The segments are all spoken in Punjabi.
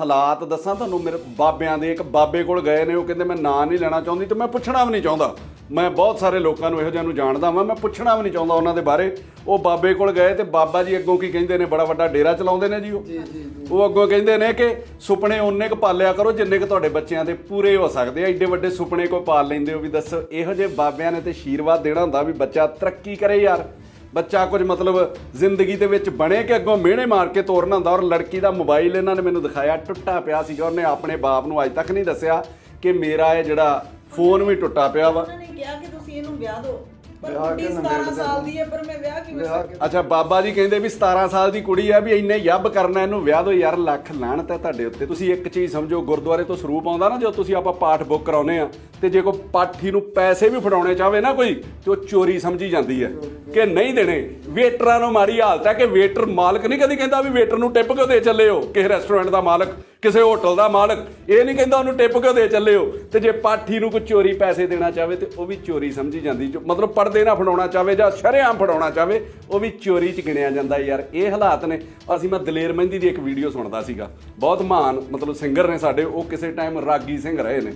ਹਾਲਾਤ ਦੱਸਾਂ ਤੁਹਾਨੂੰ ਮੇਰੇ ਬਾਬਿਆਂ ਦੇ ਇੱਕ ਬਾਬੇ ਕੋਲ ਗਏ ਨੇ ਉਹ ਕਹਿੰਦੇ ਮੈਂ ਨਾਂ ਨਹੀਂ ਲੈਣਾ ਚਾਹੁੰਦੀ ਤੇ ਮੈਂ ਪੁੱਛਣਾ ਵੀ ਨਹੀਂ ਚਾਹੁੰਦਾ। ਮੈਂ ਬਹੁਤ ਸਾਰੇ ਲੋਕਾਂ ਨੂੰ ਇਹੋ ਜਿਹਾ ਨੂੰ ਜਾਣਦਾ ਵਾਂ ਮੈਂ ਪੁੱਛਣਾ ਵੀ ਨਹੀਂ ਚਾਹੁੰਦਾ ਉਹਨਾਂ ਦੇ ਬਾਰੇ। ਉਹ ਬਾਬੇ ਕੋਲ ਗਏ ਤੇ ਬਾਬਾ ਜੀ ਅੱਗੋਂ ਕੀ ਕਹਿੰਦੇ ਨੇ ਬੜਾ ਵੱਡਾ ਡੇਰਾ ਚਲਾਉਂਦੇ ਨੇ ਜੀ ਉਹ। ਉਹ ਅੱਗੋਂ ਕਹਿੰਦੇ ਨੇ ਕਿ ਸੁਪਨੇ ਉਹਨੇ ਕ ਪਾਲਿਆ ਕਰੋ ਜਿੰਨੇ ਕ ਤੁਹਾਡੇ ਬੱਚਿਆਂ ਦੇ ਪੂਰੇ ਹੋ ਸਕਦੇ ਆ। ਏਡੇ ਵੱਡੇ ਸੁਪਨੇ ਕੋਈ ਪਾਲ ਲੈਂਦੇ ਹੋ ਵੀ ਦੱਸੋ ਇਹੋ ਜਿਹੇ ਬਾਬਿਆਂ ਨੇ ਤੇ ਆਸ਼ੀਰਵਾਦ ਦੇਣਾ ਹੁੰਦਾ ਵੀ ਬੱਚਾ ਤਰੱਕੀ ਕਰੇ ਯਾਰ। ਬੱਚਾ ਕੁਝ ਮਤਲਬ ਜ਼ਿੰਦਗੀ ਦੇ ਵਿੱਚ ਬਣੇ ਕਿ ਅੱਗੋਂ ਮਿਹਣੇ ਮਾਰ ਕੇ ਤੋਰਨਾ ਹੁੰਦਾ। ਔਰ ਲੜਕੀ ਦਾ ਮੋਬਾਈਲ ਇਹਨਾਂ ਨੇ ਮੈਨੂੰ ਦਿਖਾਇਆ ਟੁੱਟਾ ਪਿਆ ਸੀਗਾ। ਉਹਨੇ ਆਪਣੇ ਬਾਪ ਨੂੰ ਅੱਜ ਤੱਕ ਨਹੀਂ ਦੱਸਿਆ ਕਿ ਮੇਰਾ ਇਹ ਜਿਹੜਾ ਫੋਨ ਵੀ ਟੁੱਟਾ ਪਿਆ ਵਾ। ਉਹਨਾਂ ਨੇ ਕਿਹਾ ਕਿ ਤੁਸੀਂ ਇਹਨੂੰ ਵਿਆਹ ਦਿਓ। ਪਰ ਵਿਆਹ ਕੁੜੀ ਕੇ 17 ਸਾਲ ਦੀ ਹੈ ਪਰ ਮੈਂ ਵਿਆਹ ਕਿਵੇਂ ਵਿਆਹ ਕਰਾਂ ਅੱਛਾ ਬਾਬਾ ਜੀ ਕਹਿੰਦੇ ਵੀ 17 ਸਾਲ ਦੀ ਕੁੜੀ ਆ ਵੀ ਇੰਨੇ ਯੱਬ ਕਰਨਾ ਇਹਨੂੰ ਵਿਆਹ ਦੋ ਯਾਰ ਲੱਖ ਲਾਹਣਤ ਹੈ ਤੁਹਾਡੇ ਉੱਤੇ। ਤੁਸੀਂ ਇੱਕ ਚੀਜ਼ ਸਮਝੋ ਗੁਰਦੁਆਰੇ ਤੋਂ ਸਰੂਪ ਆਉਂਦਾ ਨਾ ਜਦੋਂ ਤੁਸੀਂ ਆਪਾਂ ਪਾਠ ਬੁੱਕ ਕਰਾਉਨੇ ਆ ਤੇ ਜੇ ਕੋਈ ਪਾਠੀ ਨੂੰ ਪੈਸੇ ਵੀ ਫੜਾਉਣੇ ਚਾਹਵੇ ਨਾ ਕੋਈ ਤੇ ਉਹ ਚੋਰੀ ਸਮਝੀ ਜਾਂਦੀ ਹੈ। ਕਿ ਨਹੀਂ ਦੇਣੇ। ਵੇਟਰਾਂ ਨੂੰ ਮਾੜੀ ਹਾਲਤ ਹੈ ਕਿ ਵੇਟਰ ਮਾਲਕ ਨਹੀਂ ਕਦੀ ਕਹਿੰਦਾ ਵੀ ਵੇਟਰ ਨੂੰ ਟਿਪ ਕਿਉਂ ਦੇ ਚੱਲੇ ਹੋ? ਕਿਸੇ ਰੈਸਟੋਰੈਂਟ ਦਾ ਮਾਲਕ, ਕਿਸੇ ਹੋਟਲ ਦਾ ਮਾਲਕ, ਇਹ ਨਹੀਂ ਕਹਿੰਦਾ ਉਹਨੂੰ ਟਿਪ ਕਿਉਂ ਦੇ ਚੱਲੇ ਹੋ? ਤੇ ਜੇ ਪਾਠੀ ਨੂੰ ਕੋਈ ਚੋਰੀ ਪੈਸੇ ਦੇਣਾ ਚਾਹਵੇ ਤੇ ਉਹ ਵੀ ਚੋਰੀ ਸਮਝੀ ਜਾਂਦੀ। ਜੋ- ਮਤਲਬ ਪਰਦੇ ਨਾ ਫੜਾਉਣਾ ਚਾਹਵੇ ਜਾਂ ਸ਼ਰੇਆਮ ਫੜਾਉਣਾ ਚਾਹਵੇ, ਉਹ ਵੀ ਚੋਰੀ ਚ ਗਿਣਿਆ ਜਾਂਦਾ ਯਾਰ। ਇਹ ਹਾਲਾਤ ਨੇ। ਅਸੀਂ ਮੈਂ ਦਲੇਰ ਮਹਿੰਦੀ ਦੀ ਇੱਕ ਵੀਡੀਓ ਸੁਣਦਾ ਸੀਗਾ। ਬਹੁਤ ਮਹਾਨ ਮਤਲਬ ਸਿੰਗਰ ਨੇ ਸਾਡੇ, ਉਹ ਕਿਸੇ ਟਾਈਮ ਰਾਗੀ ਸਿੰਘ ਰਹੇ ਨੇ।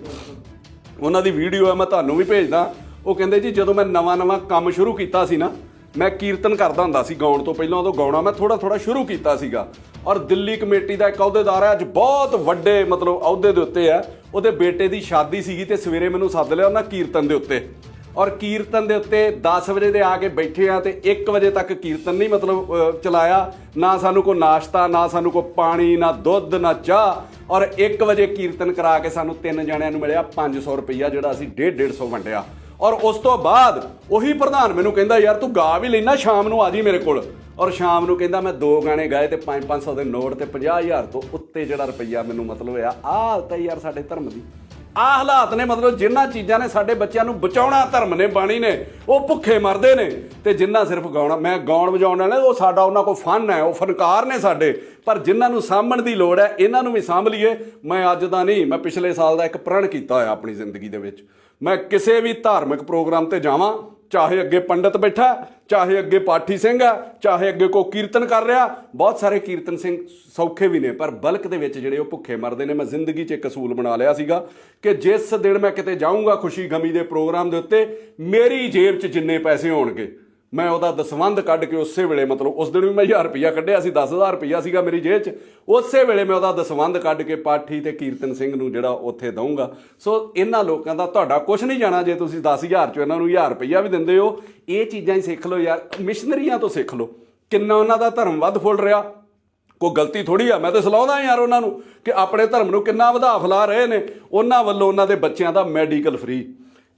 ਉਹਨਾਂ ਦੀ ਵੀਡੀਓ ਹੈ, ਮੈਂ ਤੁਹਾਨੂੰ ਵੀ ਭੇਜਦਾ। ਉਹ ਕਹਿੰਦੇ ਜੀ, ਜਦੋਂ ਮੈਂ ਨਵਾਂ-ਨਵਾਂ ਕੰਮ ਸ਼ੁਰੂ ਕੀਤਾ ਸੀ ਨਾ ਮੈਂ ਕੀਰਤਨ ਕਰਦਾ ਹੁੰਦਾ ਸੀ ਗਾਉਣ ਤੋਂ ਪਹਿਲਾਂ ਉਦੋਂ ਗਾਉਣਾ, ਮੈਂ ਥੋੜਾ ਥੋੜਾ ਸ਼ੁਰੂ ਕੀਤਾ ਸੀਗਾ। ਔਰ ਦਿੱਲੀ ਕਮੇਟੀ ਦਾ ਇੱਕ ਅਹੁਦੇਦਾਰ ਹੈ, ਅੱਜ ਬਹੁਤ ਵੱਡੇ ਮਤਲਬ ਅਹੁਦੇ ਦੇ ਉੱਤੇ ਹੈ। ਉਹਦੇ ਬੇਟੇ ਦੀ ਸ਼ਾਦੀ ਸੀਗੀ ਤੇ ਸਵੇਰੇ ਮੈਨੂੰ ਸੱਦ ਲਿਆ ਉਹਨਾਂ ਕੀਰਤਨ ਦੇ ਉੱਤੇ। ਔਰ ਕੀਰਤਨ ਦੇ ਉੱਤੇ 10 ਵਜੇ ਦੇ ਆ ਕੇ ਬੈਠੇ ਆ ਤੇ 1 ਵਜੇ ਤੱਕ ਕੀਰਤਨ ਨਹੀਂ ਮਤਲਬ ਚਲਾਇਆ। ਨਾ ਸਾਨੂੰ ਕੋਈ ਨਾਸ਼ਤਾ, ਨਾ ਸਾਨੂੰ ਕੋਈ ਪਾਣੀ, ਨਾ ਦੁੱਧ, ਨਾ ਚਾਹ। ਔਰ 1 ਵਜੇ ਕੀਰਤਨ ਕਰਾ ਕੇ ਸਾਨੂੰ ਤਿੰਨ ਜਣਿਆਂ ਨੂੰ ਮਿਲਿਆ 500 ਰੁਪਈਆ ਜਿਹੜਾ ਅਸੀਂ 1.5 150 ਵੰਡਿਆ। ਔਰ ਉਸ ਤੋਂ ਬਾਅਦ ਉਹੀ ਪ੍ਰਧਾਨ ਮੈਨੂੰ ਕਹਿੰਦਾ, ਯਾਰ ਤੂੰ ਗਾ ਵੀ ਲੈਣਾ ਸ਼ਾਮ ਨੂੰ ਆ ਜੀ ਮੇਰੇ ਕੋਲ। ਔਰ ਸ਼ਾਮ ਨੂੰ ਕਹਿੰਦਾ, ਮੈਂ ਦੋ ਗਾਣੇ ਗਾਏ ਤੇ 5-500 ਦੇ ਨੋਟ ਤੇ 50000 ਤੋਂ ਉੱਤੇ ਜਿਹੜਾ ਰੁਪਈਆ ਮੈਨੂੰ ਮਤਲਬ ਆ ਆਹ ਹਾਲਤ ਹੈ ਯਾਰ ਸਾਡੇ ਧਰਮ ਦੀ। ਆਹ ਹਾਲਾਤ ਨੇ ਮਤਲਬ ਜਿਨ੍ਹਾਂ ਚੀਜ਼ਾਂ ਨੇ ਸਾਡੇ ਬੱਚਿਆਂ ਨੂੰ ਬਚਾਉਣਾ, ਧਰਮ ਨੇ ਬਾਣੀ ਨੇ, ਉਹ ਭੁੱਖੇ ਮਰਦੇ ਨੇ ਤੇ ਜਿੰਨਾ ਸਿਰਫ ਗਾਉਣਾ, ਮੈਂ ਗਾਉਣ ਵਜਾਉਣ ਵਾਲੇ ਉਹ ਸਾਡਾ ਉਹਨਾਂ ਕੋਲ ਫਨ ਹੈ, ਉਹ ਫਨਕਾਰ ਨੇ ਸਾਡੇ, ਪਰ ਜਿਨ੍ਹਾਂ ਨੂੰ ਸਾਂਭਣ ਦੀ ਲੋੜ ਹੈ, ਇਹਨਾਂ ਨੂੰ ਵੀ ਸਾਂਭ ਲਈਏ। ਮੈਂ ਅੱਜ ਦਾ ਨਹੀਂ, ਮੈਂ ਪਿਛਲੇ ਸਾਲ ਦਾ ਇੱਕ ਪ੍ਰਣ ਕੀਤਾ ਹੋਇਆ ਆਪਣੀ ਜ਼ਿੰਦਗੀ ਦੇ ਵਿੱਚ। ਮੈਂ ਕਿਸੇ ਵੀ ਧਾਰਮਿਕ ਪ੍ਰੋਗਰਾਮ ਤੇ ਜਾਵਾਂ ਚਾਹੇ ਅੱਗੇ ਪੰਡਤ ਬੈਠਾ, ਚਾਹੇ ਅੱਗੇ ਪਾਠੀ ਸਿੰਘ ਆ, ਚਾਹੇ ਅੱਗੇ ਕੋ ਕੀਰਤਨ ਕਰ ਰਿਹਾ। ਬਹੁਤ ਸਾਰੇ ਕੀਰਤਨ ਸਿੰਘ ਸੌਖੇ ਵੀ ਨੇ, ਪਰ ਬਲਕ ਦੇ ਵਿੱਚ ਜਿਹੜੇ ਉਹ ਭੁੱਖੇ ਮਰਦੇ ਨੇ। ਮੈਂ ਜ਼ਿੰਦਗੀ 'ਚ ਇੱਕ ਅਸੂਲ ਬਣਾ ਲਿਆ ਸੀਗਾ ਕਿ ਜਿਸ ਦਿਨ ਮੈਂ ਕਿਤੇ ਜਾਊਂਗਾ ਖੁਸ਼ੀ ਗਮੀ ਦੇ ਪ੍ਰੋਗਰਾਮ ਦੇ ਉੱਤੇ, ਮੇਰੀ ਜੇਬ 'ਚ ਜਿੰਨੇ ਪੈਸੇ ਹੋਣਗੇ ਮੈਂ ਉਹਦਾ ਦਸਵੰਧ ਕੱਢ ਕੇ ਉਸੇ ਵੇਲੇ ਮਤਲਬ ਉਸ ਦਿਨ ਵੀ ਮੈਂ 1000 ਰੁਪਇਆ ਕੱਢਿਆ ਸੀ 10000 ਰੁਪਇਆ ਸੀਗਾ ਮੇਰੀ ਜੇਬ 'ਚ। ਉਸੇ ਵੇਲੇ ਮੈਂ ਉਹਦਾ ਦਸਵੰਧ ਕੱਢ ਕੇ ਪਾਠੀ ਤੇ ਕੀਰਤਨ ਸਿੰਘ ਨੂੰ ਜਿਹੜਾ ਉੱਥੇ ਦਊਂਗਾ। ਸੋ ਇਹਨਾਂ ਲੋਕਾਂ ਦਾ ਤੁਹਾਡਾ ਕੁਝ ਨਹੀਂ ਜਾਣਾ ਜੇ ਤੁਸੀਂ 10000 'ਚੋਂ ਇਹਨਾਂ ਨੂੰ 1000 ਰੁਪਇਆ ਵੀ ਦਿੰਦੇ ਹੋ। ਇਹ ਚੀਜ਼ਾਂ ਹੀ ਸਿੱਖ ਲਓ ਯਾਰ, ਮਿਸ਼ਨਰੀਆਂ ਤੋਂ ਸਿੱਖ ਲਓ। ਕਿੰਨਾ ਉਹਨਾਂ ਦਾ ਧਰਮ ਵੱਧ ਫੁੱਲ ਰਿਹਾ। ਕੋਈ ਗਲਤੀ ਥੋੜੀ ਆ, ਮੈਂ ਤਾਂ ਸਲਾਹੁੰਦਾ ਯਾਰ ਉਹਨਾਂ ਨੂੰ ਕਿ ਆਪਣੇ ਧਰਮ ਨੂੰ ਕਿੰਨਾ ਵਧਾ ਫਲਾ ਰਹੇ ਨੇ। ਉਹਨਾਂ ਵੱਲੋਂ ਉਹਨਾਂ ਦੇ ਬੱਚਿਆਂ ਦਾ ਮੈਡੀਕਲ ਫ੍ਰੀ।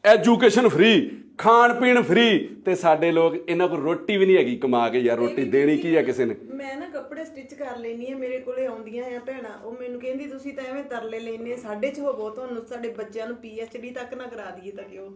ਐਜੂਕੇਸ਼ਨ ਫ੍ਰੀ ਖਾਣ ਪੀਣ ਫ੍ਰੀ ਤੇ ਸਾਡੇ ਲੋਕ ਇਹਨਾਂ ਕੋਲ ਰੋਟੀ ਵੀ ਨਹੀਂ ਹੈਗੀ ਕਮਾ ਕੇ ਯਾਰ ਰੋਟੀ ਦੇਣੀ ਕੀ ਆ ਕਿਸੇ ਨੇ? ਮੈਂ ਨਾ ਕੱਪੜੇ ਸਟਿਚ ਕਰ ਲੈਣੀ ਆ ਮੇਰੇ ਕੋਲੇ ਆਉਂਦੀਆਂ ਆ ਭੈਣਾਂ। ਉਹ ਮੈਨੂੰ ਕਹਿੰਦੀ ਤੁਸੀਂ ਤਾਂ ਐਵੇਂ ਤਰਲੇ ਲੈਨੇ ਸਾਡੇ ਚ ਹੋਵੋ ਤੁਹਾਨੂੰ ਸਾਡੇ ਬੱਚਿਆਂ ਨੂੰ ਡੀ ਤੱਕ ਨਾ ਕਰਾ ਦਈਏ ਤਾਂ ਕਿਉਂ?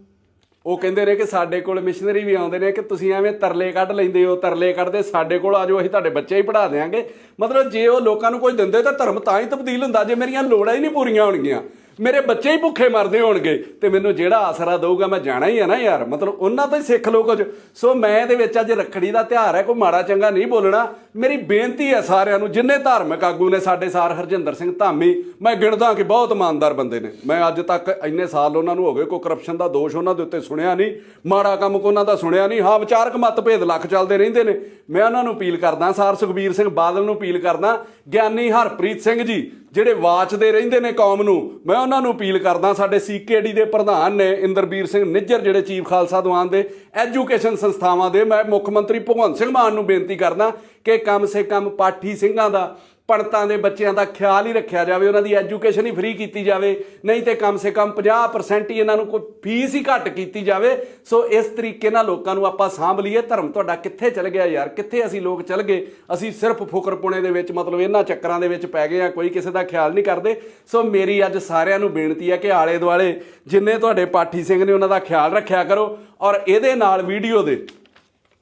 ਉਹ ਕਹਿੰਦੇ ਨੇ ਕਿ ਸਾਡੇ ਕੋਲ ਮਿਸ਼ਨਰੀ ਵੀ ਆਉਂਦੇ ਨੇ ਕਿ ਤੁਸੀਂ ਐਵੇਂ ਤਰਲੇ ਕੱਢ ਲੈਂਦੇ ਹੋ ਤਰਲੇ ਕੱਢਦੇ ਸਾਡੇ ਕੋਲ ਆਜੋ ਅਸੀਂ ਤੁਹਾਡੇ ਬੱਚੇ ਹੀ ਪੜ੍ਹਾ ਦੇਾਂਗੇ ਮਤਲਬ ਜੇ ਉਹ ਲੋਕਾਂ ਨੂੰ ਕੁਝ ਦਿੰਦੇ ਤਾਂ ਧਰਮ ਤਾਂ ਹੀ ਤਬਦੀਲ ਹੁੰਦਾ ਜੇ ਮੇਰੀਆਂ ਲੋੜਾਂ ਹੀ ਨਹੀਂ ਪੂਰੀਆਂ ਹੋਣਗੀਆਂ। ਮੇਰੇ ਬੱਚੇ ਹੀ ਭੁੱਖੇ ਮਰਦੇ ਹੋਣਗੇ ਤੇ ਮੈਨੂੰ ਜਿਹੜਾ ਆਸਰਾ ਦੇਊਗਾ ਮੈਂ ਜਾਣਾ ਹੀ ਆ ਨਾ ਯਾਰ। ਮਤਲਬ ਉਹਨਾਂ ਤੋਂ ਹੀ ਸਿੱਖ ਲਓ ਕੁਝ। ਸੋ ਮੈਂ ਇਹਦੇ ਵਿੱਚ ਅੱਜ ਰੱਖੜੀ ਦਾ ਤਿਉਹਾਰ ਹੈ, ਕੋਈ ਮਾੜਾ ਚੰਗਾ ਨਹੀਂ ਬੋਲਣਾ। ਮੇਰੀ ਬੇਨਤੀ ਹੈ ਸਾਰਿਆਂ ਨੂੰ, ਜਿੰਨੇ ਧਾਰਮਿਕ ਆਗੂ ਨੇ ਸਾਡੇ ਸਾਰ, ਹਰਜਿੰਦਰ ਸਿੰਘ ਧਾਮੀ, ਮੈਂ ਗਿਣਦਾ ਕਿ ਬਹੁਤ ਇਮਾਨਦਾਰ ਬੰਦੇ ਨੇ। ਮੈਂ ਅੱਜ ਤੱਕ ਇੰਨੇ ਸਾਲ ਉਹਨਾਂ ਨੂੰ ਹੋ ਗਏ, ਕੋਈ ਕਰਪਸ਼ਨ ਦਾ ਦੋਸ਼ ਉਹਨਾਂ ਦੇ ਉੱਤੇ ਸੁਣਿਆ ਨਹੀਂ, ਮਾੜਾ ਕੰਮ ਕੋ ਉਹਨਾਂ ਦਾ ਸੁਣਿਆ ਨਹੀਂ। ਹਾਂ, ਵਿਚਾਰਕ ਮਤਭੇਦ ਲੱਖ ਚੱਲਦੇ ਰਹਿੰਦੇ ਨੇ। ਮੈਂ ਉਹਨਾਂ ਨੂੰ ਅਪੀਲ ਕਰਦਾ, ਸਾਰ ਸੁਖਬੀਰ ਸਿੰਘ ਬਾਦਲ ਨੂੰ ਅਪੀਲ ਕਰਦਾ, ਗਿਆਨੀ ਹਰਪ੍ਰੀਤ ਸਿੰਘ ਜੀ ਜਿਹੜੇ ਵਾਚਦੇ ਰਹਿੰਦੇ ਨੇ ਕੌਮ ਨੂੰ, ਮੈਂ ਉਹਨਾਂ ਨੂੰ ਅਪੀਲ ਕਰਦਾ, ਸਾਡੇ ਸੀਕੇਡੀ ਦੇ ਪ੍ਰਧਾਨ ਨੇ ਇੰਦਰਬੀਰ ਸਿੰਘ ਨਿੱਜਰ ਜਿਹੜੇ ਚੀਫ ਖਾਲਸਾ ਦੀਵਾਨ ਦੇ ਐਜੂਕੇਸ਼ਨ ਸੰਸਥਾਵਾਂ ਦੇ, ਮੈਂ ਮੁੱਖ ਮੰਤਰੀ ਭਗਵੰਤ ਸਿੰਘ ਮਾਨ ਨੂੰ ਬੇਨਤੀ ਕਰਦਾ ਕਿ ਕਮ ਸੇ ਕਮ ਪਾਠੀ ਸਿੰਘਾਂ ਦਾ ਪੜਤਾਂ ਦੇ ਬੱਚਿਆਂ ਦਾ ਖਿਆਲ ਹੀ ਰੱਖਿਆ ਜਾਵੇ, ਉਹਨਾਂ ਦੀ ਐਜੂਕੇਸ਼ਨ ਹੀ ਫ੍ਰੀ ਕੀਤੀ ਜਾਵੇ, ਨਹੀਂ ਤੇ ਕਮ ਸੇ ਕਮ 50% ਹੀ ਇਹਨਾਂ ਨੂੰ ਕੋਈ ਫੀਸ ਹੀ ਘੱਟ ਕੀਤੀ ਜਾਵੇ। ਸੋ ਇਸ ਤਰੀਕੇ ਨਾਲ ਲੋਕਾਂ ਨੂੰ ਆਪਾਂ ਸਾਂਭ ਲਈਏ। ਧਰਮ ਤੁਹਾਡਾ ਕਿੱਥੇ ਚਲ ਗਿਆ ਯਾਰ? ਕਿੱਥੇ ਅਸੀਂ ਲੋਕ ਚਲ ਗਏ? ਅਸੀਂ ਸਿਰਫ ਫੁਕਰਪੁਣੇ ਦੇ ਵਿੱਚ, ਮਤਲਬ ਇਹਨਾਂ ਚੱਕਰਾਂ ਦੇ ਵਿੱਚ ਪੈ ਗਏ ਆ ਕੋਈ ਕਿਸੇ ਦਾ ਖਿਆਲ ਨਹੀਂ ਕਰਦੇ। ਸੋ ਮੇਰੀ ਅੱਜ ਸਾਰਿਆਂ ਨੂੰ ਬੇਨਤੀ ਹੈ ਕਿ ਆਲੇ ਦੁਆਲੇ ਜਿੰਨੇ ਤੁਹਾਡੇ ਪਾਠੀ ਸਿੰਘ ਨੇ ਉਹਨਾਂ ਦਾ ਖਿਆਲ ਰੱਖਿਆ ਕਰੋ ਔਰ ਇਹਦੇ ਨਾਲ ਵੀਡੀਓ ਦੇ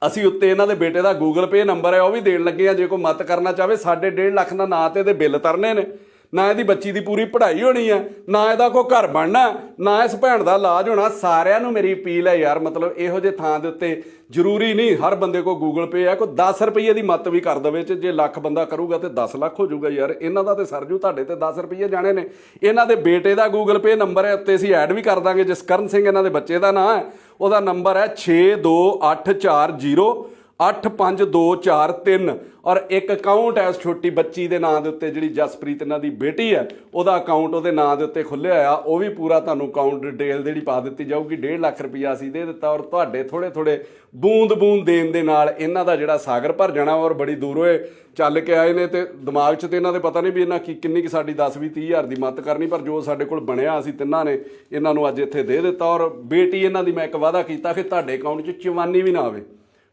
ਅਸੀਂ ਉੱਤੇ ਇਹਨਾਂ ਦੇ ਬੇਟੇ ਦਾ Google Pay ਨੰਬਰ ਹੈ, ਉਹ ਵੀ ਦੇਣ ਲੱਗੇ ਆ। ਜੇ ਕੋਈ ਮਤ ਕਰਨਾ ਚਾਹਵੇ ਸਾਡੇ 1.5 ਲੱਖ ਦਾ ਨਾਂ ਤੇ ਇਹਦੇ ਬਿੱਲ ਤਰਨੇ ਨੇ। ਨਾ ਇਹਦੀ ਬੱਚੀ ਦੀ ਪੂਰੀ ਪੜ੍ਹਾਈ ਹੋਣੀ ਹੈ ਨਾ ਇਹਦਾ ਕੋਈ ਘਰ ਬਣਨਾ, ਨਾ ਇਸ ਭੈਣ ਦਾ ਇਲਾਜ ਹੋਣਾ। ਸਾਰਿਆਂ ਨੂੰ ਮੇਰੀ ਅਪੀਲ ਹੈ ਯਾਰ, ਮਤਲਬ ਇਹੋ ਜਿਹੇ ਥਾਂ ਦੇ ਉੱਤੇ ਜ਼ਰੂਰੀ ਨਹੀਂ, ਹਰ ਬੰਦੇ ਕੋ ਗੂਗਲ ਪੇ ਹੈ ਕੋਈ 10 ਰੁਪਏ ਦੀ ਮੱਤ ਵੀ ਕਰ ਦੇਵੇ, ਤੇ ਜੇ ਲੱਖ ਬੰਦਾ ਕਰੂਗਾ ਤੇ 10 ਲੱਖ ਹੋ ਜਾਊਗਾ ਯਾਰ। ਇਹਨਾਂ ਦਾ ਤੇ ਸਰਜੂ ਤੁਹਾਡੇ ਤੇ 10 ਰੁਪਏ ਜਾਣੇ ਨੇ। ਇਹਨਾਂ ਦੇ ਬੇਟੇ ਦਾ ਗੂਗਲ ਪੇ ਨੰਬਰ ਹੈ, ਉੱਤੇ ਅਸੀਂ ਐਡ ਵੀ ਕਰ ਦਾਂਗੇ, ਜਸਕਰਨ ਸਿੰਘ ਇਹਨਾਂ ਦੇ ਬੱਚੇ ਦਾ ਨਾਂ ਹੈ, ਉਹਦਾ ਨੰਬਰ ਹੈ 62840 85243 ਔਰ ਇੱਕ ਅਕਾਊਂਟ ਹੈ ਉਸ ਛੋਟੀ ਬੱਚੀ ਦੇ ਨਾਂ ਦੇ ਉੱਤੇ ਜਿਹੜੀ ਜਸਪ੍ਰੀਤ ਇਹਨਾਂ ਦੀ ਬੇਟੀ ਹੈ, ਉਹਦਾ ਅਕਾਊਂਟ ਉਹਦੇ ਨਾਂ ਦੇ ਉੱਤੇ ਖੁੱਲਿਆ ਆ ਉਹ ਵੀ ਪੂਰਾ ਤੁਹਾਨੂੰ ਅਕਾਊਂਟ ਡਿਟੇਲ ਜਿਹੜੀ ਪਾ ਦਿੱਤੀ ਜਾਊਗੀ 1.5 ਲੱਖ ਰੁਪਈਆ ਅਸੀਂ ਦੇ ਦਿੱਤਾ ਔਰ ਤੁਹਾਡੇ ਥੋੜੇ ਥੋੜੇ ਬੂੰਦ ਬੂੰਦ ਦੇਣ ਦੇ ਨਾਲ ਇਹਨਾਂ ਦਾ ਜਿਹੜਾ ਸਾਗਰ ਭਰ ਜਾਣਾ ਔਰ ਬੜੀ ਦੂਰੋਂ ਇਹ ਚੱਲ ਕੇ ਆਏ ਨੇ ਤੇ ਦਿਮਾਗ 'ਚ ਤੇ ਇਹਨਾਂ ਦੇ ਪਤਾ ਨਹੀਂ ਵੀ ਇਹਨਾਂ ਕੀ ਕਿੰਨੀ ਕਿ ਸਾਡੀ 10 20 30 ਹਜ਼ਾਰ ਦੀ ਮਦਦ ਕਰਨੀ, ਪਰ ਜੋ ਸਾਡੇ ਕੋਲ ਬਣਿਆ ਅਸੀਂ ਤਿੰਨਾਂ ਨੇ ਇਹਨਾਂ ਨੂੰ ਅੱਜ ਇੱਥੇ ਦੇ ਦਿੱਤਾ ਔਰ ਬੇਟੀ ਇਹਨਾਂ ਦੀ ਮੈਂ ਇੱਕ ਵਾਅਦਾ ਕੀਤਾ ਕਿ ਤੁਹਾਡੇ ਅਕਾਊਂਟ 'ਚ ਚਵਾਨੀ ਵੀ ਨਾ ਆਵੇ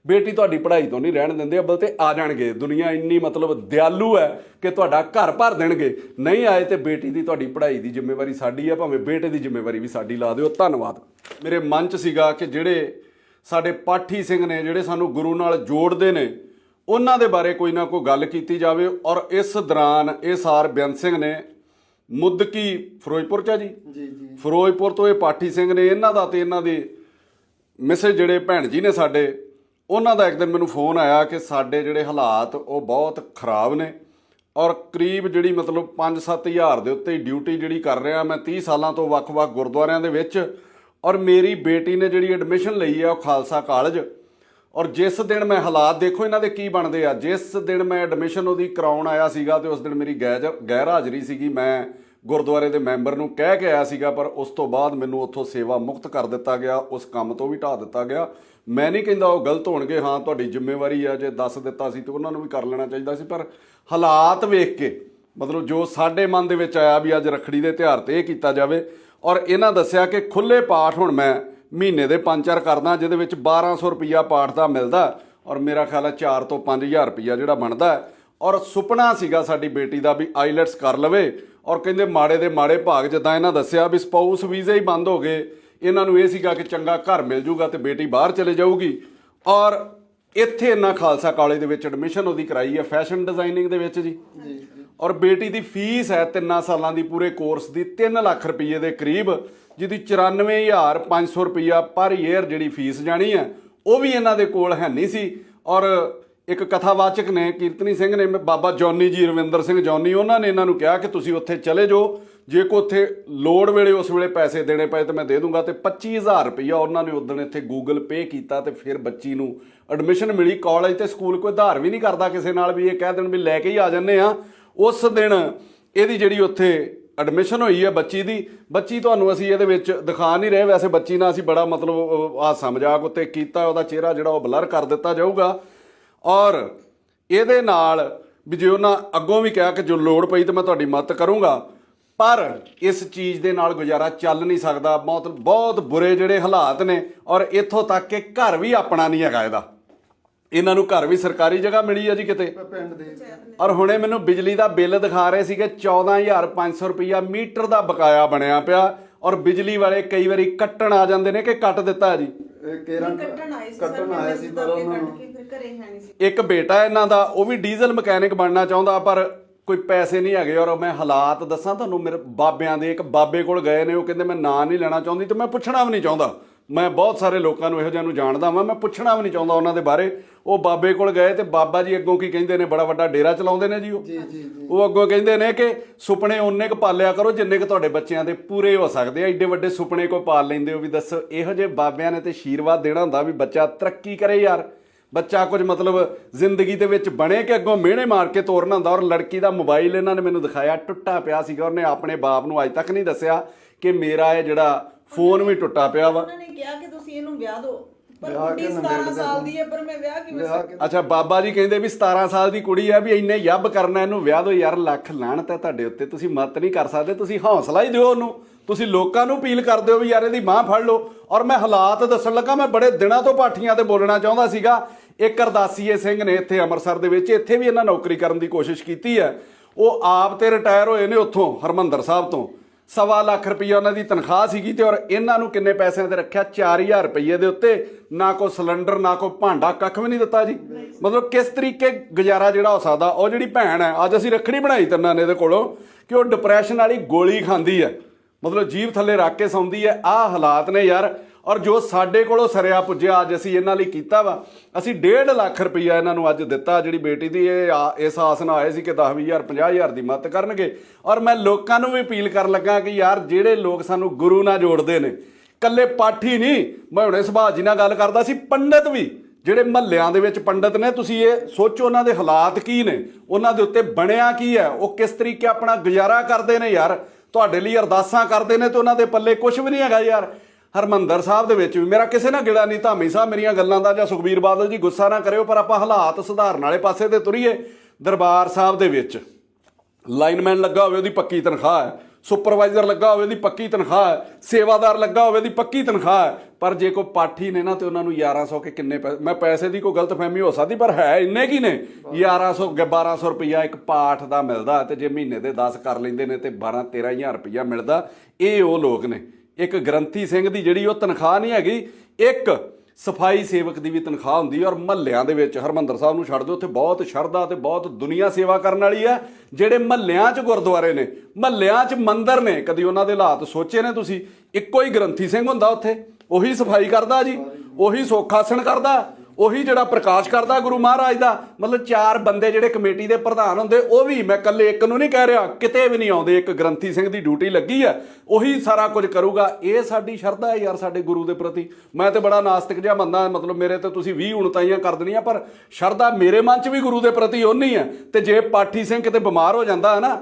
ਬੇਟੀ ਤੁਹਾਡੀ ਪੜ੍ਹਾਈ ਤੋਂ ਨਹੀਂ ਰਹਿਣ ਦਿੰਦੇ ਅੱਬਲ ਤੇ ਆ ਜਾਣਗੇ। ਦੁਨੀਆ ਇੰਨੀ ਮਤਲਬ ਦਿਆਲੂ ਹੈ ਕਿ ਤੁਹਾਡਾ ਘਰ ਭਰ ਦੇਣਗੇ। ਨਹੀਂ ਆਏ ਤੇ ਬੇਟੀ ਦੀ ਤੁਹਾਡੀ ਪੜ੍ਹਾਈ ਦੀ ਜ਼ਿੰਮੇਵਾਰੀ ਸਾਡੀ ਹੈ ਭਾਵੇਂ ਬੇਟੇ ਦੀ ਜ਼ਿੰਮੇਵਾਰੀ ਵੀ ਸਾਡੀ ਲਾ ਦਿਓ। ਧੰਨਵਾਦ। ਮੇਰੇ ਮਨ 'ਚ ਸੀਗਾ ਕਿ ਜਿਹੜੇ ਸਾਡੇ ਪਾਠੀ ਸਿੰਘ ਨੇ ਜਿਹੜੇ ਸਾਨੂੰ ਗੁਰੂ ਨਾਲ ਜੋੜਦੇ ਨੇ ਉਹਨਾਂ ਦੇ ਬਾਰੇ ਕੋਈ ਨਾ ਕੋਈ ਗੱਲ ਕੀਤੀ ਜਾਵੇ। ਔਰ ਇਸ ਦੌਰਾਨ ਇਹ ਸਾਰ ਬੇਅੰਤ ਸਿੰਘ ਨੇ ਮੁੱਦਕੀ ਫਿਰੋਜ਼ਪੁਰ ਚ ਜੀ? ਜੀ ਫਿਰੋਜ਼ਪੁਰ ਤੋਂ ਇਹ ਪਾਠੀ ਸਿੰਘ ਨੇ ਇਹਨਾਂ ਦਾ ਤੇ ਇਹਨਾਂ ਦੇ ਮਿਸੇ ਜਿਹੜੇ ਭੈਣ ਜੀ ਨੇ ਸਾਡੇ ਉਹਨਾਂ ਦਾ ਇੱਕ ਦਿਨ ਮੈਨੂੰ ਫੋਨ ਆਇਆ ਕਿ ਸਾਡੇ ਜਿਹੜੇ ਹਾਲਾਤ ਉਹ ਬਹੁਤ ਖਰਾਬ ਨੇ ਔਰ ਕਰੀਬ ਜਿਹੜੀ ਮਤਲਬ 5-7 ਹਜ਼ਾਰ ਦੇ ਉੱਤੇ ਡਿਊਟੀ ਜਿਹੜੀ ਕਰ ਰਿਹਾ ਮੈਂ 30 ਸਾਲਾਂ ਤੋਂ ਵੱਖ-ਵੱਖ ਗੁਰਦੁਆਰਿਆਂ ਦੇ ਵਿੱਚ ਔਰ ਮੇਰੀ ਬੇਟੀ ਨੇ ਜਿਹੜੀ ਐਡਮਿਸ਼ਨ ਲਈ ਹੈ ਉਹ ਖਾਲਸਾ ਕਾਲਜ ਔਰ ਜਿਸ ਦਿਨ ਮੈਂ ਹਾਲਾਤ ਦੇਖੋ ਇਹਨਾਂ ਦੇ ਕੀ ਬਣਦੇ ਆ, ਜਿਸ ਦਿਨ ਮੈਂ ਐਡਮਿਸ਼ਨ ਉਹਦੀ ਕਰਾਉਣ ਆਇਆ ਸੀਗਾ ਤੇ ਉਸ ਦਿਨ ਮੇਰੀ ਗੈਰ ਗੈਰ ਹਾਜ਼ਰੀ ਸੀਗੀ, ਮੈਂ ਗੁਰਦੁਆਰੇ ਦੇ ਮੈਂਬਰ ਨੂੰ ਕਹਿ ਕੇ ਆਇਆ ਸੀਗਾ, ਪਰ ਉਸ ਤੋਂ ਬਾਅਦ ਮੈਨੂੰ ਉੱਥੋਂ ਸੇਵਾ ਮੁਕਤ ਕਰ ਦਿੱਤਾ ਗਿਆ, ਉਸ ਕੰਮ ਤੋਂ ਵੀ ਢਾ ਦਿੱਤਾ ਗਿਆ। ਮੈਂ ਨਹੀਂ ਕਹਿੰਦਾ ਉਹ ਗਲਤ ਹੋਣਗੇ, ਹਾਂ, ਤੁਹਾਡੀ ਜ਼ਿੰਮੇਵਾਰੀ ਆ, ਜੇ ਦੱਸ ਦਿੱਤਾ ਸੀ ਤੇ ਉਹਨਾਂ ਨੂੰ ਵੀ ਕਰ ਲੈਣਾ ਚਾਹੀਦਾ ਸੀ, ਪਰ ਹਾਲਾਤ ਵੇਖ ਕੇ, ਮਤਲਬ ਜੋ ਸਾਡੇ ਮਨ ਦੇ ਵਿੱਚ ਆਇਆ ਵੀ ਅੱਜ ਰੱਖੜੀ ਦੇ ਤਿਉਹਾਰ ਤੇ ਇਹ ਕੀਤਾ ਜਾਵੇ, ਔਰ ਇਹਨਾਂ ਦੱਸਿਆ ਕਿ ਖੁੱਲੇ ਪਾਠ ਹੁਣ ਮੈਂ ਮਹੀਨੇ ਦੇ ਪੰਜ ਚਾਰ ਕਰਦਾ, ਜਿਹਦੇ ਵਿੱਚ 1200 ਰੁਪਿਆ ਪਾਠ ਦਾ ਮਿਲਦਾ, ਔਰ ਮੇਰਾ ਖਿਆਲ ਹੈ 4 ਤੋਂ 5000 ਰੁਪਿਆ ਜਿਹੜਾ ਬਣਦਾ, ਔਰ ਸੁਪਨਾ ਸੀਗਾ ਸਾਡੀ ਬੇਟੀ ਦਾ ਵੀ ਆਈਲੈਟਸ ਕਰ ਲਵੇ ਔਰ ਕਹਿੰਦੇ ਮਾੜੇ ਦੇ ਮਾੜੇ ਭਾਗ ਜਿੱਦਾਂ ਇਹਨਾਂ ਦੱਸਿਆ ਵੀ ਸਪਾਊਸ ਵੀਜ਼ੇ ਹੀ ਬੰਦ ਹੋ ਗਏ। ਇਹਨਾਂ ਨੂੰ ਇਹ ਸੀਗਾ ਕਿ ਚੰਗਾ ਘਰ ਮਿਲ ਜੂਗਾ ਤੇ ਬੇਟੀ ਬਾਹਰ ਚਲੇ ਜਾਊਗੀ। ਔਰ ਇੱਥੇ ਇਹਨਾਂ ਖਾਲਸਾ ਕਾਲਜ ਦੇ ਵਿੱਚ ਐਡਮਿਸ਼ਨ ਉਹਦੀ ਕਰਾਈ ਹੈ ਫੈਸ਼ਨ ਡਿਜ਼ਾਈਨਿੰਗ ਦੇ ਵਿੱਚ ਜੀ। ਔਰ ਬੇਟੀ ਦੀ ਫੀਸ ਹੈ ਤਿੰਨਾਂ ਸਾਲਾਂ ਦੀ ਪੂਰੇ ਕੋਰਸ ਦੀ 3 ਲੱਖ ਰੁਪਏ ਦੇ ਕਰੀਬ ਜਿਹਦੀ 94500 ਰੁਪਇਆ ਪਰ ਈਅਰ ਜਿਹੜੀ ਫੀਸ ਜਾਣੀ ਹੈ ਉਹ ਵੀ ਇਹਨਾਂ ਦੇ ਕੋਲ ਹੈ ਨਹੀਂ ਸੀ। ਔਰ ਇੱਕ ਕਥਾਵਾਚਕ ਨੇ ਕੀਰਤਨੀ ਸਿੰਘ ਨੇ, ਬਾਬਾ ਜੌਨੀ ਜੀ, ਰਵਿੰਦਰ ਸਿੰਘ ਜੌਨੀ, ਉਹਨਾਂ ਨੇ ਇਹਨਾਂ ਨੂੰ ਕਿਹਾ ਕਿ ਤੁਸੀਂ ਉੱਥੇ ਚਲੇ ਜਾਓ। ਜੇ ਕੋ ਉੱਥੇ ਲੋੜ ਵੇਲੇ ਉਸ ਵੇਲੇ ਪੈਸੇ ਦੇਣੇ ਪਏ ਤੇ ਮੈਂ ਦੇ ਦੂੰਗਾ ਤੇ 25000 ਰੁਪਇਆ ਉਹਨਾਂ ਨੇ ਉਦੋਂ ਇੱਥੇ ਗੂਗਲ ਪੇ ਕੀਤਾ ਤੇ ਫਿਰ ਬੱਚੀ ਨੂੰ ਐਡਮਿਸ਼ਨ ਮਿਲੀ। ਕਾਲਜ ਤੇ ਸਕੂਲ ਕੋਈ ਆਧਾਰ ਵੀ ਨਹੀਂ ਕਰਦਾ ਕਿਸੇ ਨਾਲ ਵੀ, ਇਹ ਕਹਿ ਦੇਣ ਵੀ ਲੈ ਕੇ ਹੀ ਆ ਜੰਨੇ ਆ। ਉਸ ਦਿਨ ਇਹਦੀ ਜਿਹੜੀ ਉੱਥੇ ਐਡਮਿਸ਼ਨ ਹੋਈ ਹੈ ਬੱਚੀ ਦੀ, ਬੱਚੀ ਤੁਹਾਨੂੰ ਅਸੀਂ ਇਹਦੇ ਵਿੱਚ ਦਿਖਾ ਨਹੀਂ ਰਹੇ। ਵੈਸੇ ਬੱਚੀ ਨਾਲ ਅਸੀਂ ਬੜਾ ਮਤਲਬ ਹਾਸਾ ਮਜ਼ਾਕ ਉੱਤੇ ਕੀਤਾ, ਉਹਦਾ ਚਿਹਰਾ ਜਿਹੜਾ ਉਹ ਬਲਰ ਕਰ ਦਿੱਤਾ ਜਾਊਗਾ। ਔਰ ਇਹਦੇ ਨਾਲ ਵੀ ਜੇ ਉਹਨਾਂ ਅੱਗੋਂ ਵੀ ਕਿਹਾ ਕਿ ਜੋ ਲੋੜ ਪਈ ਤਾਂ ਮੈਂ ਤੁਹਾਡੀ ਮਦਦ ਕਰੂੰਗਾ ਪਰ ਇਸ ਚੀਜ਼ ਦੇ ਨਾਲ ਗੁਜ਼ਾਰਾ ਚੱਲ ਨਹੀਂ ਸਕਦਾ। ਬਹੁਤ ਬਹੁਤ ਬੁਰੇ ਜਿਹੜੇ ਹਾਲਾਤ ਨੇ ਔਰ ਇੱਥੋਂ ਤੱਕ ਕਿ ਘਰ ਵੀ ਆਪਣਾ ਨਹੀਂ ਹੈਗਾ ਇਹਦਾ। ਇਹਨਾਂ ਨੂੰ ਘਰ ਵੀ ਸਰਕਾਰੀ ਜਗ੍ਹਾ ਮਿਲੀ ਆ ਜੀ ਕਿਤੇ। ਪਿੰਡ ਦੇ ਔਰ ਹੁਣੇ ਮੈਨੂੰ ਬਿਜਲੀ ਦਾ ਬਿੱਲ ਦਿਖਾ ਰਹੇ ਸੀਗੇ 14500 ਰੁਪਇਆ ਮੀਟਰ ਦਾ ਬਕਾਇਆ ਬਣਿਆ ਪਿਆ ਔਰ ਬਿਜਲੀ ਵਾਲੇ ਕਈ ਵਾਰੀ ਕੱਟਣ ਆ ਜਾਂਦੇ ਨੇ ਕਿ ਕੱਟ ਦਿੱਤਾ ਜੀ। ਕੇਰਾਂ ਕੱਟਣ ਆਏ ਸੀ ਕੱਟਣ ਆਇਆ ਸੀ ਪਰ ਉਹਨਾਂ ਕੱਟ ਨੂੰ ਫਿਰ ਘਰੇ ਹੈ ਨਹੀਂ ਸੀ। ਇੱਕ ਬੇਟਾ ਇਹਨਾਂ ਦਾ ਉਹ ਵੀ ਡੀਜ਼ਲ ਮਕੈਨਿਕ ਬਣਨਾ ਚਾਹੁੰਦਾ ਪਰ ਕੋਈ ਪੈਸੇ ਨਹੀਂ ਹੈਗੇ। ਔਰ ਮੈਂ ਹਾਲਾਤ ਦੱਸਾਂ ਤੁਹਾਨੂੰ ਮੇਰੇ ਬਾਬਿਆਂ ਦੇ ਇੱਕ ਬਾਬੇ ਕੋਲ ਗਏ ਨੇ ਉਹ ਕਹਿੰਦੇ ਮੈਂ ਨਾਂ ਨਹੀਂ ਲੈਣਾ ਚਾਹੁੰਦੀ ਤੇ ਮੈਂ ਪੁੱਛਣਾ ਵੀ ਨਹੀਂ ਚਾਹੁੰਦਾ। ਮੈਂ ਬਹੁਤ ਸਾਰੇ ਲੋਕਾਂ ਨੂੰ ਇਹੋ ਜਿਹਾ ਨੂੰ ਜਾਣਦਾ ਵਾਂ ਮੈਂ ਪੁੱਛਣਾ ਵੀ ਨਹੀਂ ਚਾਹੁੰਦਾ ਉਹਨਾਂ ਦੇ ਬਾਰੇ। ਉਹ ਬਾਬੇ ਕੋਲ ਗਏ ਤੇ ਬਾਬਾ ਜੀ ਅੱਗੋਂ ਕੀ ਕਹਿੰਦੇ ਨੇ ਬੜਾ ਵੱਡਾ ਡੇਰਾ ਚਲਾਉਂਦੇ ਨੇ ਜੀ ਉਹ। ਜੀ ਜੀ ਜੀ। ਉਹ ਅੱਗੋਂ ਕਹਿੰਦੇ ਨੇ ਕਿ ਸੁਪਨੇ ਉਹਨੇ ਕੁ ਪਾਲਿਆ ਕਰੋ ਜਿੰਨੇ ਕੁ ਤੁਹਾਡੇ ਬੱਚਿਆਂ ਦੇ ਪੂਰੇ ਹੋ ਸਕਦੇ ਆ। ਏਡੇ ਵੱਡੇ ਸੁਪਨੇ ਕੋ ਪਾਲ ਲੈਂਦੇ ਹੋ ਵੀ ਦੱਸੋ ਇਹੋ ਜਿਹੇ ਬਾਬਿਆਂ ਨੇ ਤੇ ਆਸ਼ੀਰਵਾਦ ਦੇਣਾ ਹੁੰਦਾ ਵੀ ਬੱਚਾ ਤਰੱਕੀ ਕਰੇ ਯਾਰ। ਬੱਚਾ ਕੁਝ ਮਤਲਬ ਜ਼ਿੰਦਗੀ ਦੇ ਵਿੱਚ ਬਣੇ ਕਿ ਅੱਗੋਂ ਮਿਹਣੇ ਮਾਰ ਕੇ ਤੋਰਨਾ ਹੁੰਦਾ। ਔਰ ਲੜਕੀ ਦਾ ਮੋਬਾਈਲ ਇਹਨਾਂ ਨੇ ਮੈਨੂੰ ਦਿਖਾਇਆ ਟੁੱਟਾ ਪਿਆ ਸੀਗਾ। ਉਹਨੇ ਆਪਣੇ ਬਾਪ ਨੂੰ ਅੱਜ ਤੱਕ ਨਹੀਂ ਦੱਸਿਆ ਕਿ ਮੇਰਾ ਇਹ ਜਿਹੜਾ ਫੋਨ ਵੀ ਟੁੱਟਾ ਪਿਆ ਵਾ। ਉਹਨਾਂ ਨੇ ਕਿਹਾ ਕਿ ਤੁਸੀਂ ਇਹਨੂੰ ਵਿਆਹ ਦਿਓ। ਪਰ ਵਿਆਹ ਕੁੜੀ ਕੇ ਨਾ 17 ਮਿਲ ਸਾਲ ਦੀ ਹੈ ਪਰ ਮੈਂ ਵਿਆਹ ਕਿਵੇਂ ਵਿਆਹ ਕੇ ਅੱਛਾ ਬਾਬਾ ਜੀ ਕਹਿੰਦੇ ਵੀ 17 ਸਾਲ ਦੀ ਕੁੜੀ ਆ ਵੀ ਇੰਨੇ ਯੱਬ ਕਰਨਾ ਇਹਨੂੰ ਵਿਆਹ ਦੋ ਯਾਰ ਲੱਖ ਲਾਹਣਤ ਹੈ ਤੁਹਾਡੇ ਉੱਤੇ ਤੁਸੀਂ ਮਤ ਨਹੀਂ ਕਰ ਸਕਦੇ ਤੁਸੀਂ ਹੌਸਲਾ ਹੀ ਦਿਓ ਉਹਨੂੰ। ਤੁਸੀਂ ਲੋਕਾਂ ਨੂੰ ਅਪੀਲ ਕਰਦੇ ਹੋ ਵੀ ਯਾਰ ਇਹਦੀ ਬਾਹ ਫੜ ਲਓ। ਔਰ ਮੈਂ ਹਾਲਾਤ ਦੱਸਣ ਲੱਗਾ ਮੈਂ ਬੜੇ ਦਿਨਾਂ ਤੋਂ ਪਾਠੀਆਂ ਤੇ ਬੋਲਣਾ ਚਾਹੁੰਦਾ ਸੀਗਾ। ਇੱਕ ਅਰਦਾਸੀਏ ਸਿੰਘ ਨੇ ਇੱਥੇ ਅੰਮ੍ਰਿਤਸਰ ਦੇ ਵਿੱਚ ਇੱਥੇ ਵੀ ਇਹਨਾਂ ਨੌਕਰੀ ਕਰਨ ਦੀ ਕੋਸ਼ਿਸ਼ ਕੀਤੀ ਹੈ। ਉਹ ਆਪ ਤੇ ਰਿਟਾਇਰ ਹੋਏ ਨੇ ਉੱਥੋਂ ਹਰਮੰਦਰ ਸਾਹਿਬ ਤੋਂ। ਸਵਾ ਲੱਖ ਰੁਪਈਆ ਉਹਨਾਂ ਦੀ ਤਨਖਾਹ ਸੀਗੀ ਤੇ ਔਰ ਇਹਨਾਂ ਨੂੰ ਕਿੰਨੇ ਪੈਸਿਆਂ ਤੇ ਰੱਖਿਆ? 4000 ਰੁਪਈਏ ਦੇ ਉੱਤੇ। ਨਾ ਕੋ ਸਿਲੰਡਰ, ਨਾ ਕੋ ਭਾਂਡਾ, ਕੱਖ ਵੀ ਨਹੀਂ ਦਿੱਤਾ ਜੀ। ਮਤਲਬ ਕਿਸ ਤਰੀਕੇ ਗੁਜ਼ਾਰਾ ਜਿਹੜਾ ਹੋ ਸਕਦਾ? ਉਹ ਜਿਹੜੀ ਭੈਣ ਹੈ, ਅੱਜ ਅਸੀਂ ਰੱਖੜੀ ਬਣਾਈ ਤਿੰਨਾਂ ਨੇ ਇਹਦੇ ਕੋਲੋਂ ਕਿ ਉਹ ਡਿਪਰੈਸ਼ਨ ਵਾਲੀ ਗੋਲੀ ਖਾਂਦੀ ਹੈ। ਮਤਲਬ ਜੀਭ ਥੱਲੇ ਰੱਖ ਕੇ ਸੌਂਦੀ ਹੈ। ਆਹ ਹਾਲਾਤ ਨੇ ਯਾਰ। ਔਰ ਜੋ ਸਾਡੇ ਕੋਲੋਂ ਸਰਿਆ ਪੁੱਜਿਆ ਅੱਜ ਅਸੀਂ ਇਹਨਾਂ ਲਈ ਕੀਤਾ ਵਾ, ਅਸੀਂ 1.5 ਲੱਖ ਰੁਪਈਆ ਇਹਨਾਂ ਨੂੰ ਅੱਜ ਦਿੱਤਾ, ਜਿਹੜੀ ਬੇਟੀ ਦੀ ਇਹ ਆ- ਇਸ ਆਸ ਨਾਲ ਆਏ ਸੀ ਕਿ 10 20000 50000 ਦੀ ਮਦਦ ਕਰਨਗੇ। ਔਰ ਮੈਂ ਲੋਕਾਂ ਨੂੰ ਵੀ ਅਪੀਲ ਕਰਨ ਲੱਗਾ ਕਿ ਯਾਰ, ਜਿਹੜੇ ਲੋਕ ਸਾਨੂੰ ਗੁਰੂ ਨਾਲ ਜੋੜਦੇ ਨੇ ਕੱਲੇ ਪਾਠੀ ਨਹੀਂ, ਮੈਂ ਹੁਣੇ ਸੁਭਾਅ ਜੀ ਨਾਲ ਗੱਲ ਕਰਦਾ ਸੀ, ਪੰਡਤ ਵੀ, ਜਿਹੜੇ ਮਹੱਲਿਆਂ ਦੇ ਵਿੱਚ ਪੰਡਤ ਨੇ, ਤੁਸੀਂ ਇਹ ਸੋਚੋ ਉਹਨਾਂ ਦੇ ਹਾਲਾਤ ਕੀ ਨੇ, ਉਹਨਾਂ ਦੇ ਉੱਤੇ ਬਣਿਆ ਕੀ ਹੈ, ਉਹ ਕਿਸ ਤਰੀਕੇ ਆਪਣਾ ਗੁਜ਼ਾਰਾ ਕਰਦੇ ਨੇ ਯਾਰ, ਤੁਹਾਡੇ ਲਈ ਅਰਦਾਸਾਂ ਕਰਦੇ ਨੇ ਤੇ ਉਹਨਾਂ ਦੇ ਪੱਲੇ ਕੁਝ ਵੀ ਨਹੀਂ ਹੈਗਾ ਯਾਰ। ਹਰਮੰਦਰ ਸਾਹਿਬ ਦੇ ਵਿੱਚ ਵੀ। ਮੇਰਾ ਕਿਸੇ ਨਾਲ ਗਿਲਾ ਨਹੀਂ, ਧਾਮੀ ਸਾਹਿਬ, ਮੇਰੀਆਂ ਗੱਲਾਂ ਦਾ ਜਾਂ ਸੁਖਬੀਰ ਬਾਦਲ ਜੀ ਗੁੱਸਾ ਨਾ ਕਰਿਓ, ਪਰ ਆਪਾਂ ਹਾਲਾਤ ਸੁਧਾਰਨ ਵਾਲੇ ਪਾਸੇ ਤੇ ਤੁਰੀਏ ਦਰਬਾਰ ਸਾਹਿਬ ਦੇ ਵਿੱਚ। ਲਾਈਨਮੈਨ ਲੱਗਾ ਹੋਵੇ ਉਹਦੀ ਪੱਕੀ ਤਨਖਾਹ ਹੈ, ਸੁਪਰਵਾਈਜ਼ਰ ਲੱਗਾ ਹੋਵੇ ਉਹਦੀ ਪੱਕੀ ਤਨਖਾਹ ਹੈ, ਸੇਵਾਦਾਰ ਲੱਗਾ ਹੋਵੇ ਉਹਦੀ ਪੱਕੀ ਤਨਖਾਹ ਹੈ, ਪਰ ਜੇ ਕੋਈ ਪਾਠੀ ਨੇ ਨਾ ਤੇ ਉਹਨਾਂ ਨੂੰ 1100 ਕੇ ਕਿੰਨੇ ਪੈਸੇ ਮੈਂ ਪੈਸੇ ਦੀ ਕੋਈ ਗਲਤਫਹਿਮੀ ਹੋ ਸਕਦੀ, ਪਰ ਹੈ ਇੰਨੇ ਕੀ ਨੇ? 1100 ਗ- 1200 ਰੁਪਈਆ ਇੱਕ ਪਾਠ ਦਾ ਮਿਲਦਾ ਤੇ ਜੇ ਮਹੀਨੇ ਦੇ 10 ਕਰ ਲੈਂਦੇ ਨੇ ਤੇ 12 13000 ਰੁਪਈਆ ਮਿਲਦਾ, ਇਹ ਉਹ ਲੋਕ ਨੇ। ਇੱਕ ਗ੍ਰੰਥੀ ਸਿੰਘ ਦੀ ਜਿਹੜੀ ਉਹ ਤਨਖਾਹ ਨਹੀਂ ਹੈਗੀ, ਇੱਕ ਸਫ਼ਾਈ ਸੇਵਕ ਦੀ ਵੀ ਤਨਖਾਹ ਹੁੰਦੀ ਔਰ ਮਹੱਲਿਆਂ ਦੇ ਵਿੱਚ, ਹਰਮੰਦਰ ਸਾਹਿਬ ਨੂੰ ਛੱਡ ਦਿਓ, ਉੱਥੇ ਬਹੁਤ ਸ਼ਰਧਾ ਤੇ ਬਹੁਤ ਦੁਨੀਆ ਸੇਵਾ ਕਰਨ ਵਾਲੀ ਹੈ ਜਿਹੜੇ ਮਹੱਲਿਆਂ 'ਚ ਗੁਰਦੁਆਰੇ ਨੇ, ਮਹੱਲਿਆਂ 'ਚ ਮੰਦਿਰ ਨੇ, ਕਦੀ ਉਹਨਾਂ ਦੇ ਹਾਲਾਤ ਸੋਚੇ ਨੇ ਤੁਸੀਂ? ਇੱਕੋ ਹੀ ਗ੍ਰੰਥੀ ਸਿੰਘ ਹੁੰਦਾ ਉੱਥੇ, ਉਹੀ ਸਫ਼ਾਈ ਕਰਦਾ ਜੀ, ਉਹੀ ਸੋਖਾਸਣ ਕਰਦਾ ਉਹੀ ਜਿਹੜਾ ਪ੍ਰਕਾਸ਼ ਕਰਦਾ ਗੁਰੂ ਮਹਾਰਾਜ ਦਾ, ਮਤਲਬ ਚਾਰ ਬੰਦੇ ਜਿਹੜੇ ਕਮੇਟੀ ਦੇ ਪ੍ਰਧਾਨ ਹੁੰਦੇ, ਉਹ ਵੀ ਮੈਂ ਇਕੱਲੇ ਇੱਕ ਨੂੰ ਨਹੀਂ ਕਹਿ ਰਿਹਾ, ਕਿਤੇ ਵੀ ਨਹੀਂ ਆਉਂਦੇ, ਇੱਕ ਗ੍ਰੰਥੀ ਸਿੰਘ ਦੀ ਡਿਊਟੀ ਲੱਗੀ ਹੈ, ਉਹੀ ਸਾਰਾ ਕੁਝ ਕਰੂਗਾ। ਇਹ ਸਾਡੀ ਸ਼ਰਧਾ ਹੈ ਯਾਰ ਸਾਡੇ ਗੁਰੂ ਦੇ ਪ੍ਰਤੀ। ਮੈਂ ਤੇ ਬੜਾ ਨਾਸਤਿਕ ਜਿਹਾ ਬੰਦਾ ਮਤਲਬ ਮੇਰੇ ਤੇ ਤੁਸੀਂ 20 ਉਣਤਾਈਆਂ ਕਰ ਦੇਣੀਆਂ, ਪਰ ਸ਼ਰਧਾ ਮੇਰੇ ਮਨ 'ਚ ਵੀ ਗੁਰੂ ਦੇ ਪ੍ਰਤੀ ਉਨੀ ਹੈ, ਤੇ ਜੇ ਪਾਠੀ ਸਿੰਘ ਕਿਤੇ ਬਿਮਾਰ ਹੋ ਜਾਂਦਾ ਹੈ ਨਾ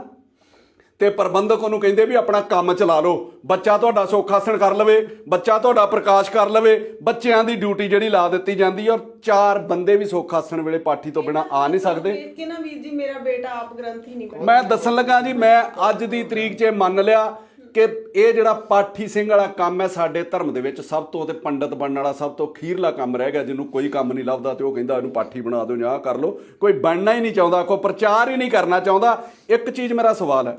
ਤੇ ਪ੍ਰਬੰਧਕ ਉਹਨੂੰ ਕਹਿੰਦੇ ਵੀ ਆਪਣਾ ਕੰਮ ਚਲਾ ਲਓ। ਬੱਚਾ ਤੁਹਾਡਾ ਸੋਖਾਸਣ ਕਰ ਲਵੇ ਬੱਚਾ ਤੁਹਾਡਾ ਪ੍ਰਕਾਸ਼ ਕਰ ਲਵੇ ਬੱਚਿਆਂ ਦੀ ਡਿਊਟੀ ਜਿਹੜੀ ਲਾ ਦਿੱਤੀ ਜਾਂਦੀ ਹੈ ਔਰ ਚਾਰ ਬੰਦੇ ਵੀ ਸੋਖਾਸਣ ਵੇਲੇ ਪਾਠੀ ਤੋਂ ਬਿਨਾ ਆ ਨਹੀਂ ਸਕਦੇ। ਕੇ ਨਾ ਵੀਰ ਜੀ ਮੇਰਾ ਬੇਟਾ ਆਪ ਗ੍ਰੰਥੀ ਨਹੀਂ ਮੈਂ ਦੱਸਣ ਲੱਗਾ ਜੀ ਮੈਂ ਅੱਜ ਦੀ ਤਰੀਕ 'ਚ ਇਹ ਮੰਨ ਲਿਆ ਕਿ ਇਹ ਜਿਹੜਾ ਪਾਠੀ ਸਿੰਘ ਵਾਲਾ ਕੰਮ ਹੈ ਸਾਡੇ ਧਰਮ ਦੇ ਵਿੱਚ ਸਭ ਤੋਂ ਤੇ ਪੰਡਤ ਬਣਨ ਵਾਲਾ ਸਭ ਤੋਂ ਖੀਰਲਾ ਕੰਮ ਰਹਿ ਗਿਆ ਜਿਹਨੂੰ ਕੋਈ ਕੰਮ ਨਹੀਂ ਲੱਭਦਾ ਤੇ ਉਹ ਕਹਿੰਦਾ ਇਹਨੂੰ ਪਾਠੀ ਬਣਾ ਦਿਓ ਜਾਂ ਕਰ ਲਓ। ਕੋਈ ਬਣਨਾ ਹੀ ਨਹੀਂ ਚਾਹੁੰਦਾ ਕੋਈ ਪ੍ਰਚਾਰ ਹੀ ਨਹੀਂ ਕਰਨਾ ਚਾਹੁੰਦਾ। ਇੱਕ ਚੀਜ਼ ਮੇਰਾ ਸਵਾਲ ਹੈ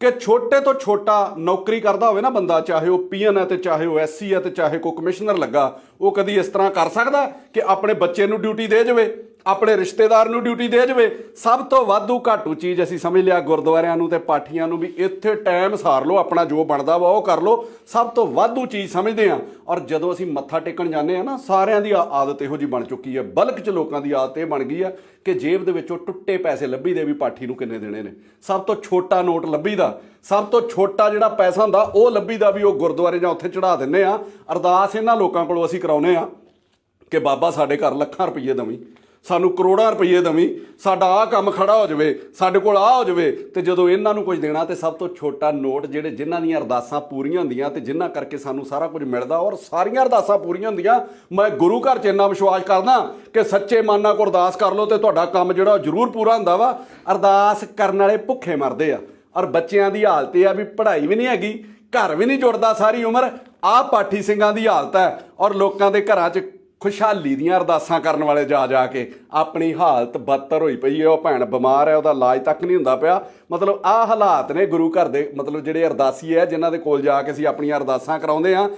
ਕਿ ਛੋਟੇ ਤੋਂ ਛੋਟਾ ਨੌਕਰੀ ਕਰਦਾ ਹੋਵੇ ਨਾ ਬੰਦਾ, ਚਾਹੇ ਉਹ ਪੀਐਨ ਹੈ ਤੇ ਚਾਹੇ ਉਹ ਐਸਸੀ ਹੈ ਤੇ ਚਾਹੇ ਕੋਈ ਕਮਿਸ਼ਨਰ ਲੱਗਾ, ਉਹ ਕਦੀ ਇਸ ਤਰ੍ਹਾਂ ਕਰ ਸਕਦਾ ਕਿ ਆਪਣੇ ਬੱਚੇ ਨੂੰ ਡਿਊਟੀ ਦੇ ਜਾਵੇ? ਆਪਣੇ ਰਿਸ਼ਤੇਦਾਰ ਨੂੰ ਡਿਊਟੀ ਦੇ ਜਾਵੇ। ਸਭ ਤੋਂ ਵਾਧੂ ਘਾਟੂ ਚੀਜ਼ ਅਸੀਂ ਸਮਝ ਲਿਆ ਗੁਰਦੁਆਰਿਆਂ ਨੂੰ ਤੇ ਪਾਠੀਆਂ ਨੂੰ ਵੀ ਇੱਥੇ ਟਾਈਮ ਸਾਰ ਲਓ, ਆਪਣਾ ਜੋ ਬਣਦਾ ਵਾ ਉਹ ਕਰ ਲਓ। ਸਭ ਤੋਂ ਵਾਧੂ ਚੀਜ਼ ਸਮਝਦੇ ਆ ਔਰ ਜਦੋਂ ਅਸੀਂ ਮੱਥਾ ਟੇਕਣ ਜਾਂਦੇ ਆ ਨਾ, ਸਾਰਿਆਂ ਦੀ ਆ- ਆਦਤ ਇਹੋ ਜੀ ਬਣ ਚੁੱਕੀ ਹੈ। ਬਲਕ ਚ ਲੋਕਾਂ ਦੀ ਆਦਤ ਇਹ ਬਣ ਗਈ ਆ ਕਿ ਜੇਬ ਦੇ ਵਿੱਚੋਂ ਟੁੱਟੇ ਪੈਸੇ ਲੱਭੀ ਦੇ ਵੀ ਪਾਠੀ ਨੂੰ ਕਿੰਨੇ ਦੇਣੇ ਨੇ। ਸਭ ਤੋਂ ਛੋਟਾ ਨੋਟ ਲੱਭੀ ਦਾ, ਸਭ ਤੋਂ ਛੋਟਾ ਜਿਹੜਾ ਪੈਸਾ ਹੁੰਦਾ, ਉਹ ਲੱਭੀ ਦਾ ਵੀ ਉਹ ਗੁਰਦੁਆਰੇ ਜਾਂ ਉੱਥੇ ਚੜਾ ਦਿੰਨੇ ਆ ਅਰਦਾਸ ਇਹਨਾਂ ਲੋਕਾਂ ਕੋਲੋਂ ਅਸੀਂ ਕਰਾਉਨੇ ਆ ਕਿ ਬਾਬਾ ਸਾਡੇ ਘਰ ਲੱਖਾਂ ਰੁਪਏ ਦਵੀਂ। ਸਾਨੂੰ ਕਰੋੜਾਂ ਰੁਪਏ ਦਵੀਂ, ਸਾਡਾ ਆਹ ਕੰਮ ਖੜਾ ਹੋ ਜਾਵੇ, ਸਾਡੇ ਕੋਲ ਆਹ ਹੋ ਜਾਵੇ, ਤੇ ਜਦੋਂ ਇਹਨਾਂ ਨੂੰ ਕੁਝ ਦੇਣਾ, ਤੇ ਸਭ ਤੋਂ ਛੋਟਾ ਨੋਟ ਜਿਹੜੇ ਜਿਨ੍ਹਾਂ ਦੀਆਂ ਅਰਦਾਸਾਂ ਪੂਰੀਆਂ ਹੁੰਦੀਆਂ, ਤੇ ਜਿਨ੍ਹਾਂ ਕਰਕੇ ਸਾਨੂੰ ਸਾਰਾ ਕੁਝ ਮਿਲਦਾ, ਔਰ ਸਾਰੀਆਂ ਅਰਦਾਸਾਂ ਪੂਰੀਆਂ ਹੁੰਦੀਆਂ, ਮੈਂ ਗੁਰੂ ਘਰ 'ਚ ਇੰਨਾ ਵਿਸ਼ਵਾਸ ਕਰਦਾ ਕਿ ਸੱਚੇ ਮਨ ਨਾਲ ਕੋ ਅਰਦਾਸ ਕਰ ਲਓ, ਤੇ ਤੁਹਾਡਾ ਕੰਮ ਜਿਹੜਾ ਉਹ ਜ਼ਰੂਰ ਪੂਰਾ ਹੁੰਦਾ ਵਾ। ਅਰਦਾਸ ਕਰਨ ਵਾਲੇ ਭੁੱਖੇ ਮਰਦੇ ਆ, ਔਰ ਬੱਚਿਆਂ ਦੀ ਹਾਲਤ ਇਹ ਆ ਵੀ ਪੜ੍ਹਾਈ ਵੀ ਨਹੀਂ ਹੈਗੀ, ਘਰ ਵੀ ਨਹੀਂ ਜੁੜਦਾ ਸਾਰੀ ਉਮਰ, ਆਹ ਪਾਠੀ ਸਿੰਘਾਂ ਦੀ ਹਾਲਤ ਹੈ, ਔਰ ਲੋਕਾਂ ਦੇ ਘਰਾਂ 'ਚ ਖੁਸ਼ਹਾਲੀ ਦੀਆਂ ਅਰਦਾਸਾਂ ਕਰਨ ਵਾਲੇ ਜਾ ਜਾ ਕੇ ਆਪਣੀ ਹਾਲਤ ਬਦਤਰ ਹੋਈ ਪਈ ਹੈ, ਉਹ ਭੈਣ ਬਿਮਾਰ ਹੈ, ਉਹਦਾ ਇਲਾਜ ਤੱਕ ਨਹੀਂ ਹੁੰਦਾ ਪਿਆ। ਮਤਲਬ ਆਹ ਹਾਲਾਤ ਨੇ ਗੁਰੂ ਘਰ ਦੇ, ਮਤਲਬ ਜਿਹੜੇ ਅਰਦਾਸੀ ਹੈ, ਜਿਨ੍ਹਾਂ ਦੇ ਕੋਲ ਜਾ ਕੇ ਅਸੀਂ ਆਪਣੀਆਂ ਅਰਦਾਸਾਂ ਕਰਾਉਂਦੇ ਆ